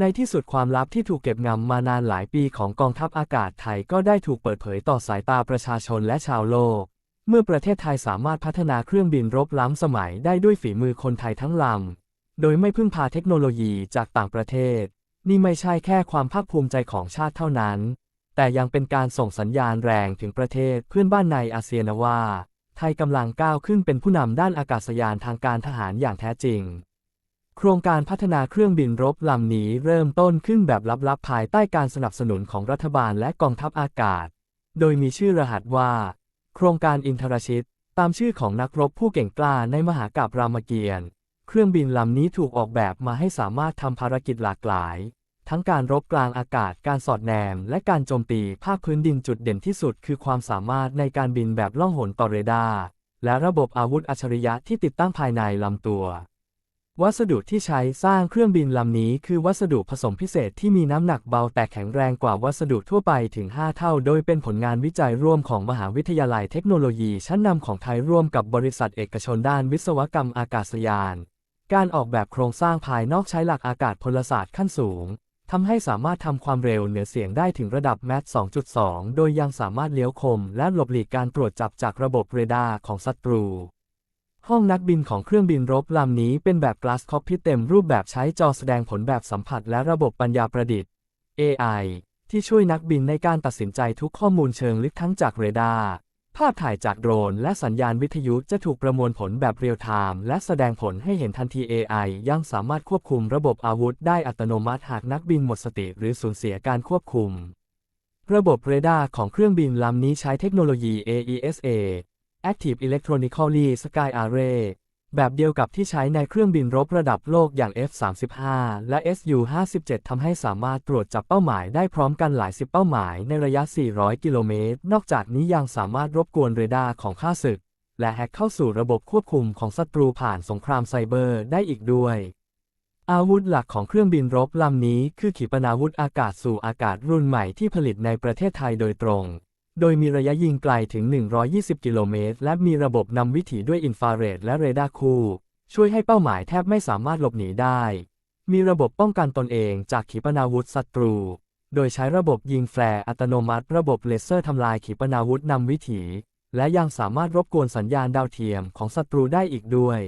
ในที่สุดความลับที่ถูกเก็บงำมานานหลายปีของกองทัพอากาศไทยก็ได้ถูกเปิดเผยต่อสายตาประชาชนและชาวโลก เมื่อประเทศไทยสามารถพัฒนาเครื่องบินรบล้ำสมัยได้ด้วยฝีมือคนไทยทั้งลำ โดยไม่พึ่งพาเทคโนโลยีจากต่างประเทศ นี่ไม่ใช่แค่ความภาคภูมิใจของชาติเท่านั้น แต่ยังเป็นการส่งสัญญาณแรงถึงประเทศเพื่อนบ้านในอาเซียนว่า ไทยกำลังก้าวขึ้นเป็นผู้นำด้านอากาศยานทางการทหารอย่างแท้จริง โครงการพัฒนาเครื่องบินรบลำนี้เริ่มต้นขึ้นแบบลับๆ ภายใต้การสนับสนุนของรัฐบาลและกองทัพอากาศ โดยมีชื่อรหัสว่า โครงการอินทรชิต ตามชื่อของนักรบผู้เก่งกล้าในมหากาบรามเกียรติ์ เครื่องบินลำนี้ถูกออกแบบมาให้สามารถทำภารกิจหลากหลาย ทั้งการรบกลางอากาศ การสอดแนม และการโจมตีภาคพื้นดินจุดเด่นที่สุด คือความสามารถในการบินแบบล่องหนต่อเรดาร์และระบบอาวุธอัจฉริยะที่ติดตั้งภายในลำตัว วัสดุที่ใช้สร้างเครื่องบินลำนี้คือวัสดุผสมพิเศษที่มีน้ำหนักเบาแต่แข็งแรงกว่าวัสดุทั่วไปถึง 5 เท่า โดยเป็นผลงานวิจัยร่วมของมหาวิทยาลัยเทคโนโลยีชั้นนำของไทยร่วมกับบริษัทเอกชนด้านวิศวกรรมอากาศยาน การออกแบบโครงสร้างภายนอกใช้หลักอากาศพลศาสตร์ขั้นสูงทำให้สามารถทำความเร็วเหนือเสียงได้ถึงระดับแมท2.2 โดยยังสามารถเลี้ยวคม และหลบหลีกการตรวจจับจากระบบเรดาร์ของศัตรู ห้องนักบินของเครื่องบินรบลำนี้เป็นแบบ Glass Cockpit เต็มรูปแบบใช้จอแสดงผลแบบสัมผัสและระบบปัญญาประดิษฐ์ AI ที่ช่วยนักบินในการตัดสินใจทุกข้อมูลเชิงลึกทั้งจากเรดาร์ ภาพถ่ายจากโดรน และสัญญาณวิทยุจะถูกประมวลผลแบบเรียลไทม์และแสดงผลให้เห็นทันที AI ยังสามารถควบคุมระบบอาวุธได้อัตโนมัติหากนักบินหมดสติหรือสูญเสียการควบคุม ระบบเรดาร์ของเครื่องบินลำนี้ใช้เทคโนโลยี AESA Active Electronically Sky Array แบบเดียวกับที่ใช้ในเครื่องบินรบระดับโลกอย่าง F-35 และ Su-57 ทำให้สามารถตรวจจับเป้าหมายได้พร้อมกันหลายสิบเป้าหมายในระยะ 400 กิโลเมตร นอกจากนี้ยังสามารถรบกวนเรดาร์ของข้าศึก และแฮกเข้าสู่ระบบควบคุมของศัตรูผ่านสงครามไซเบอร์ได้อีกด้วย อาวุธหลักของเครื่องบินรบลำนี้คือขีปนาวุธอากาศสู่อากาศรุ่นใหม่ที่ผลิตในประเทศไทยโดยตรง โดยมีระยะยิงไกลถึง 120 กิโลเมตร และมีระบบนำวิถีด้วยอินฟราเรดและเรดาร์คู่ ช่วยให้เป้าหมายแทบไม่สามารถหลบหนีได้ มีระบบป้องกันตนเองจากขีปนาวุธศัตรู โดยใช้ระบบยิงแฟร์อัตโนมัติ ระบบเลเซอร์ทำลายขีปนาวุธนำวิถี และยังสามารถรบกวนสัญญาณดาวเทียมของศัตรูได้อีกด้วย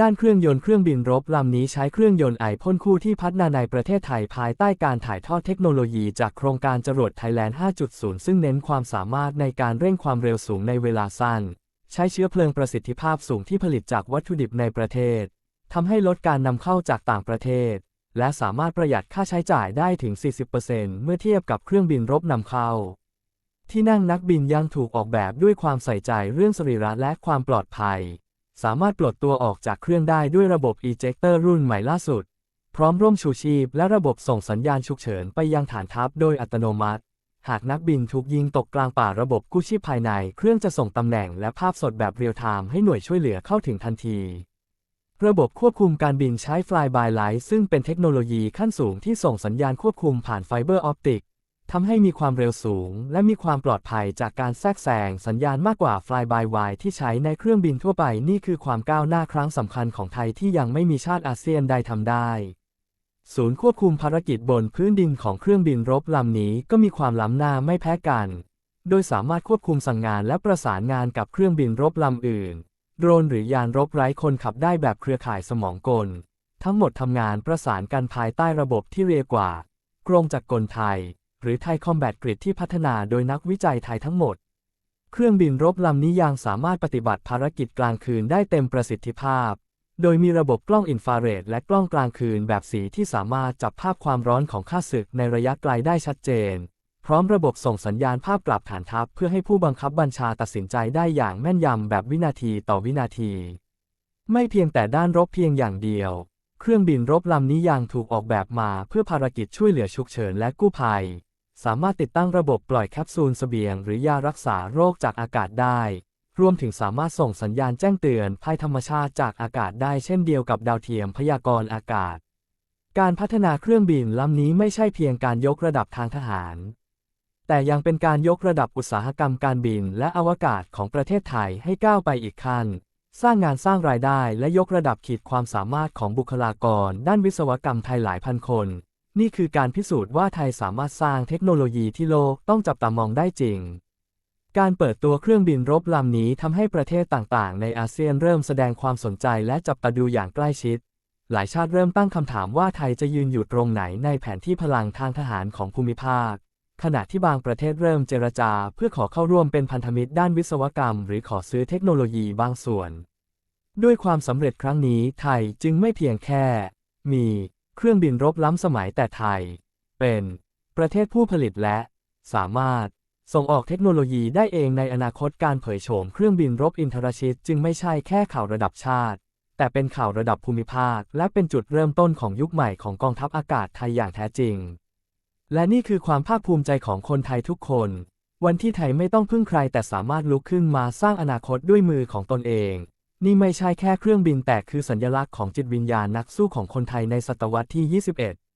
ด้านเครื่องยนต์เครื่องบินรบลำนี้ใช้เครื่องยนต์ไอพ่นคู่ที่พัฒนาในประเทศไทยภายใต้การถ่ายทอดเทคโนโลยีจากโครงการจรวดไทยแลนด์ 5.0 ซึ่งเน้นความสามารถในการเร่งความเร็วสูงในเวลาสั้น ใช้เชื้อเพลิงประสิทธิภาพสูงที่ผลิตจากวัตถุดิบในประเทศทำให้ลดการนำเข้าจากต่างประเทศ และสามารถประหยัดค่าใช้จ่ายได้ถึง 40%เมื่อเทียบกับเครื่องบินรบนำเข้า ที่นั่งนักบินยังถูกออกแบบด้วยความใส่ใจเรื่องสรีระและความปลอดภัย สามารถปลดตัวออกจากเครื่องได้ด้วยระบบ ejector รุ่นใหม่ล่าสุด พร้อมร่มชูชีพและระบบส่งสัญญาณฉุกเฉินไปยังฐานทัพโดยอัตโนมัติ หากนักบินถูกยิงตกกลางป่าระบบกู้ชีพภายใน เครื่องจะส่งตำแหน่งและภาพสดแบบเรียลไทม์ให้หน่วยช่วยเหลือเข้าถึงทันที ระบบควบคุมการบินใช้ Fly by Light ซึ่งเป็นเทคโนโลยีขั้นสูงที่ส่งสัญญาณควบคุมผ่านไฟเบอร์ออปติก ทำให้มีความเร็วสูง และมีความปลอดภัยจากการแทรกแซงสัญญาณมากกว่า Fly by Wire ที่ใช้ในเครื่องบินทั่วไปนี่คือความก้าวหน้าครั้งสำคัญของไทยที่ยังไม่มีชาติอาเซียนใดทำได้ ศูนย์ควบคุมภารกิจบนพื้นดินของเครื่องบินรบลำนี้ก็มีความล้ำหน้าไม่แพ้กัน โดยสามารถควบคุมสั่งงานและประสานงานกับเครื่องบินรบลำอื่น โดรนหรือยานรบไร้คนขับได้แบบเครือข่ายสมองกล ทั้งหมดทำงานประสานกันภายใต้ระบบที่เรียกว่า กรงจักรกลไทย หรือไทยคอมแบทกริดที่พัฒนาโดยนักวิจัยไทยทั้งหมด เครื่องบินรบลำนี้ยังสามารถปฏิบัติภารกิจกลางคืนได้เต็มประสิทธิภาพ โดยมีระบบกล้องอินฟราเรดและกล้องกลางคืนแบบสีที่สามารถจับภาพความร้อนของข้าศึกในระยะไกลได้ชัดเจน พร้อมระบบส่งสัญญาณภาพกลับฐานทัพเพื่อให้ผู้บังคับบัญชาตัดสินใจได้อย่างแม่นยำแบบวินาทีต่อวินาที ไม่เพียงแต่ด้านรบเพียงอย่างเดียวเครื่องบินรบลำนี้ยังถูกออกแบบมาเพื่อภารกิจช่วยเหลือฉุกเฉินและกู้ภัย สามารถติดตั้งระบบปล่อยแคปซูลเสบียง หรือยารักษาโรคจากอากาศได้ รวมถึงสามารถส่งสัญญาณแจ้งเตือนภัยธรรมชาติจากอากาศได้เช่นเดียวกับดาวเทียมพยากรณ์อากาศ การพัฒนาเครื่องบินลำนี้ไม่ใช่เพียงการยกระดับทางทหาร แต่ยังเป็นการยกระดับอุตสาหกรรมการบินและอวกาศของประเทศไทยให้ก้าวไปอีกขั้น สร้างงานสร้างรายได้และยกระดับขีดความสามารถของบุคลากร ด้านวิศวกรรมไทยหลายพันคน นี่คือการพิสูจน์ว่าไทยสามารถสร้างเทคโนโลยีที่โลกต้องจับตามองได้จริง การเปิดตัวเครื่องบินรบลำนี้ทำให้ประเทศต่างๆ ในอาเซียนเริ่มแสดงความสนใจและจับตาดูอย่างใกล้ชิด หลายชาติเริ่มตั้งคำถามว่าไทยจะยืนอยู่ตรงไหนในแผนที่พลังทางทหารของภูมิภาค ขณะที่บางประเทศเริ่มเจรจา เพื่อขอเข้าร่วมเป็นพันธมิตรด้านวิศวกรรม หรือขอซื้อเทคโนโลยีบางส่วน ด้วยความสำเร็จครั้งนี้ไทยจึงไม่เพียงแค่ มี เครื่องบินรบล้ำสมัยแต่ไทย เป็นประเทศผู้ผลิตและ สามารถส่งออกเทคโนโลยีได้เองในอนาคตการเผยโฉมเครื่องบินรบอินทรชิต จึงไม่ใช่แค่ข่าวระดับชาติ แต่เป็นข่าวระดับภูมิภาค และเป็นจุดเริ่มต้นของยุคใหม่ของกองทัพอากาศไทยอย่างแท้จริง และนี่คือความภาคภูมิใจของคนไทยทุกคน วันที่ไทยไม่ต้องพึ่งใครแต่สามารถลุกขึ้นมาสร้างอนาคตด้วยมือของตนเอง นี่ไม่ใช่แค่เครื่องบินแต่คือสัญลักษณ์ของจิตวิญญาณนักสู้ของคนไทยในศตวรรษที่ 21